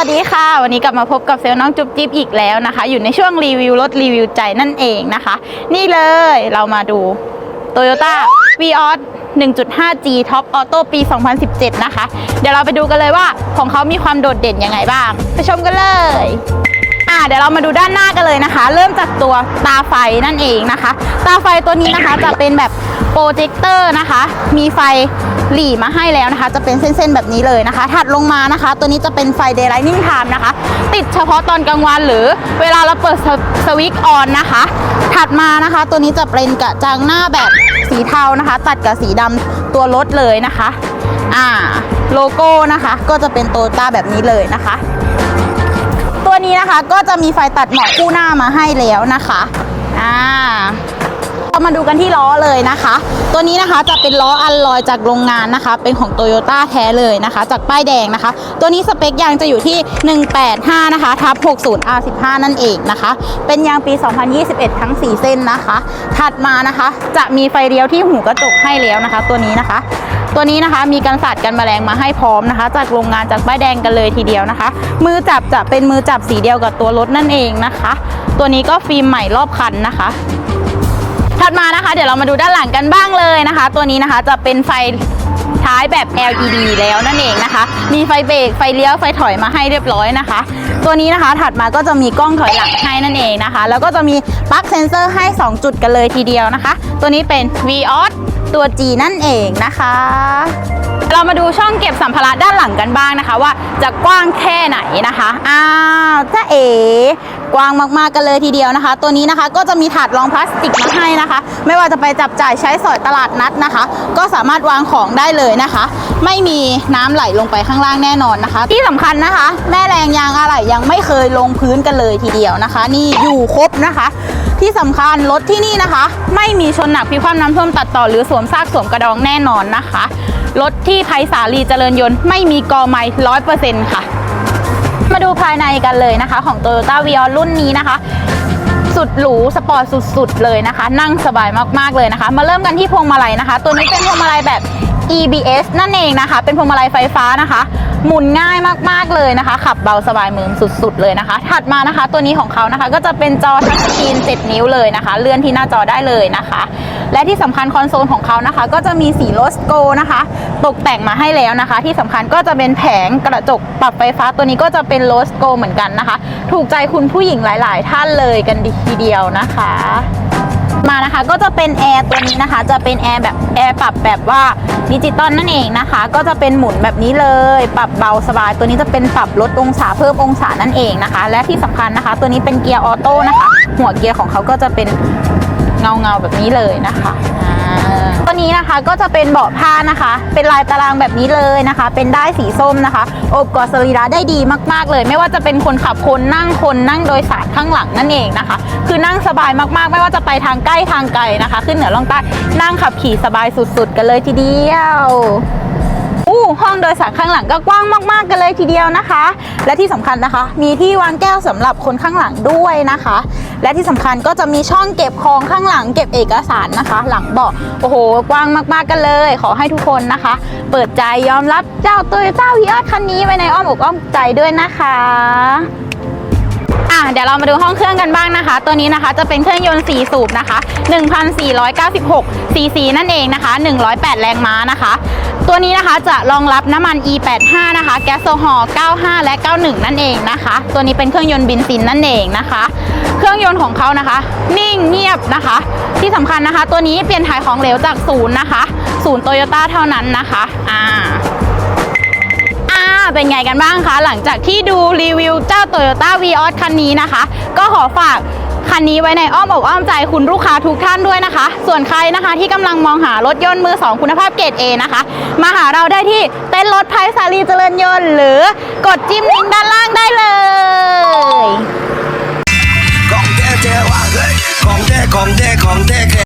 วัสดีค่ะ วันนี้กลับมาพบกับเซลล์น้องจุ๊บจิ๊บอีกแล้วนะคะ อยู่ในช่วงรีวิวรถรีวิวใจนั่นเองนะคะ นี่เลยเรามาดู Toyota v ีออ 1.5G Top Auto ปี 2017 นะคะ เดี๋ยวเราไปดูกันเลยว่าของเขามีความโดดเด่นยังไงบ้าง ไปชมกันเลย เดี๋ยวเรามาดูด้านหน้ากันเลยนะคะ เริ่มจากตัวตาไฟนั่นเองนะคะ ตาไฟตัวนี้นะคะจะเป็นแบบโปรเจคเตอร์นะคะ มีไฟหลีมาให้แล้วนะคะ จะเป็นเส้นๆแบบนี้เลยนะคะ ถัดลงมานะคะ ตัวนี้จะเป็นไฟ Daylighting Time นะคะ ติดเฉพาะตอนกลางวันหรือเวลาเราเปิดสวิตช์ออนนะคะ ถัดมานะคะ ตัวนี้จะเป็นกระจังหน้าแบบสีเทานะคะ ตัดกับสีดำตัวรถเลยนะคะ อ่า โลโก้นะคะ ก็จะเป็นโตต้าแบบนี้เลยนะคะ ตัวนี้นะคะก็จะมีไฟตัดหมอกคู่หน้ามาให้แล้วนะคะอ่า เรามาดูกันที่ล้อเลยนะคะ ตัวนี้นะคะจะเป็นล้ออัลลอยจากโรงงานนะคะ เป็นของโตโยต้าแท้เลยนะคะ จากป้ายแดงนะคะ ตัวนี้สเปคยางจะอยู่ที่ 185 นะคะทับ60 R15 นั่นเองนะคะ เป็นยางปี 2021 ทั้ง 4 เส้นนะคะ ถัดมานะคะ จะมีไฟเลี้ยวที่หูกระจกให้แล้วนะคะ ตัวนี้นะคะตัวนี้นะคะมีกันสาดกันแมลงมาให้พร้อมนะคะ จากโรงงานจากป้ายแดงกันเลยทีเดียวนะคะ มือจับจะเป็นมือจับสีเดียวกับตัวรถนั่นเองนะคะ ตัวนี้ก็ฟิล์มใหม่รอบคันนะคะ ถัดมานะคะ เดี๋ยวเรามาดูด้านหลังกันบ้างเลยนะคะ ตัวนี้นะคะจะเป็นไฟท้ายแบบ LED แล้วนั่นเองนะคะ มีไฟเบรกไฟเลี้ยวไฟถอยมาให้เรียบร้อยนะคะ ตัวนี้นะคะถัดมาก็จะมีกล้องถอยหลังให้นั่นเองนะคะ แล้วก็จะมีปลั๊กเซนเซอร์ให้ 2 จุดกันเลยทีเดียวนะคะ ตัวนี้เป็น v o s ตัว G นั่นเองนะคะ เรามาดูช่องเก็บสัมภาระด้านหลังกันบ้างนะคะ ว่าจะกว้างแค่ไหนนะคะอ้าว กว้างมากๆกันเลยทีเดียวนะคะ ตัวนี้นะคะก็จะมีถาดรองพลาสติกมาให้นะคะ ไม่ว่าจะไปจับจ่ายใช้สอยตลาดนัดนะคะ ก็สามารถวางของได้เลยนะคะ ไม่มีน้ำไหลลงไปข้างล่างแน่นอนนะคะ ที่สำคัญนะคะ แม่แรงยางอะไหล่ยังไม่เคยลงพื้นกันเลยทีเดียวนะคะ นี่อยู่ครบนะคะ ที่สำคัญรถที่นี่นะคะ ไม่มีชนหนักพิกคว่ำน้ำท่วมตัดต่อหรือสวมซากสวมกระดองแน่นอนนะคะรถที่ไพศาลีเจริญยนต์ไม่มีกอไม้ร้อยเปอร์เซ็นต์ค่ะ มาดูภายในกันเลยนะคะของ Toyota v i o รุ่นนี้นะคะ สุดหรูสปอร์ตสุดๆเลยนะคะ นั่งสบายมากๆเลยนะคะ มาเริ่มกันที่พวงมาลัยนะคะ ตัวนี้เป็นพวงมาลัยแบบ EBS นั่นเองนะคะ เป็นพวงมาลัยไฟฟ้านะคะ หมุนง่ายมากๆเลยนะคะ ขับเบาสบายมือสุดๆเลยนะคะ ถัดมานะคะ ตัวนี้ของเขานะคะ ก็จะเป็นจอทัชสกรีน 7 นิ้วเลยนะคะ เลื่อนที่หน้าจอได้เลยนะคะ และที่สำคัญคอนโซลของเขานะคะ ก็จะมีสีโลสโกนะคะ ตกแต่งมาให้แล้วนะคะ ที่สำคัญก็จะเป็นแผงกระจกปรับไฟฟ้าตัวนี้ก็จะเป็นโลสโกเหมือนกันนะคะ ถูกใจคุณผู้หญิงหลาย ๆ ท่านเลยกันดีทีเดียวนะคะ มานะคะก็จะเป็นแอร์ตัวนี้นะคะ จะเป็นแอร์แบบแอร์ปรับแบบว่าดิจิตอลนั่นเองนะคะ ก็จะเป็นหมุนแบบนี้เลย ปรับเบาสบาย ตัวนี้จะเป็นปรับลดองศาเพิ่มองศานั่นเองนะคะ และที่สำคัญนะคะ ตัวนี้เป็นเกียร์ออโต้นะคะ หัวเกียร์ของเขาก็จะเป็นเงาเงาแบบนี้เลยนะคะ ตัวนี้นะคะก็จะเป็นเบาะผ้านะคะ เป็นลายตารางแบบนี้เลยนะคะ เป็นได้สีส้มนะคะอบกอดสรีระได้ดีมากๆเลย ไม่ว่าจะเป็นคนขับคนนั่งคนนั่งโดยสารข้างหลังนั่นเองนะคะ คือนั่งสบายมากๆ ไม่ว่าจะไปทางใกล้ทางไกลนะคะ ขึ้นเหนือล่องใต้นั่งขับขี่สบายสุดๆ กันเลยทีเดียว อู้ห้องโดยสารข้างหลังก็กว้างมากๆกันเลยทีเดียวนะคะ และที่สำคัญนะคะ มีที่วางแก้วสำหรับคนข้างหลังด้วยนะคะ และที่สำคัญก็จะมีช่องเก็บของข้างหลังเก็บเอกสารนะคะ หลังเบาะโอ้โห กว้างมากๆกันเลย ขอให้ทุกคนนะคะ เปิดใจยอมรับเจ้าตัวเจ้าวิออดคันนี้ไว้ในอ้อมอกอ้อมใจด้วยนะคะอะเดี๋ยวเรามาดูห้องเครื่องกันบ้างนะคะ ตัวนี้นะคะจะเป็นเครื่องยนต์ 4 สูบนะคะ 1,496 ซีซีนั่นเองนะคะ 108 แรงม้านะคะ ตัวนี้นะคะจะรองรับน้ำมัน E85 นะคะ แก๊สโซฮอล์95 และ 91 นั่นเองนะคะ ตัวนี้เป็นเครื่องยนต์บินซินนั่นเองนะคะ เครื่องยนต์ของเขานะคะ นิ่งเงียบนะคะ ที่สำคัญนะคะ ตัวนี้เปลี่ยนถ่ายของเหลวจากศูนย์นะคะ ศูนย์โตโยต้าเท่านั้นนะคะอ่าอ่าเป็นไงกันบ้างคะ หลังจากที่ดูรีวิวเจ้า Toyota v i o s คันนี้นะคะ ก็ขอฝาก คันนี้ไว้ในอ้อมอกอ้อมใจคุณลูกค้าทุกท่านด้วยนะคะ ส่วนใครนะคะที่กำลังมองหารถยนต์มือ 2 คุณภาพเกรด A นะคะ มาหาเราได้ที่เต้นรถไพศาลีเจริญยนต์ หรือกดจิ้มลิงก์ด้านล่างได้เลยของแท้ของแท้ของแท้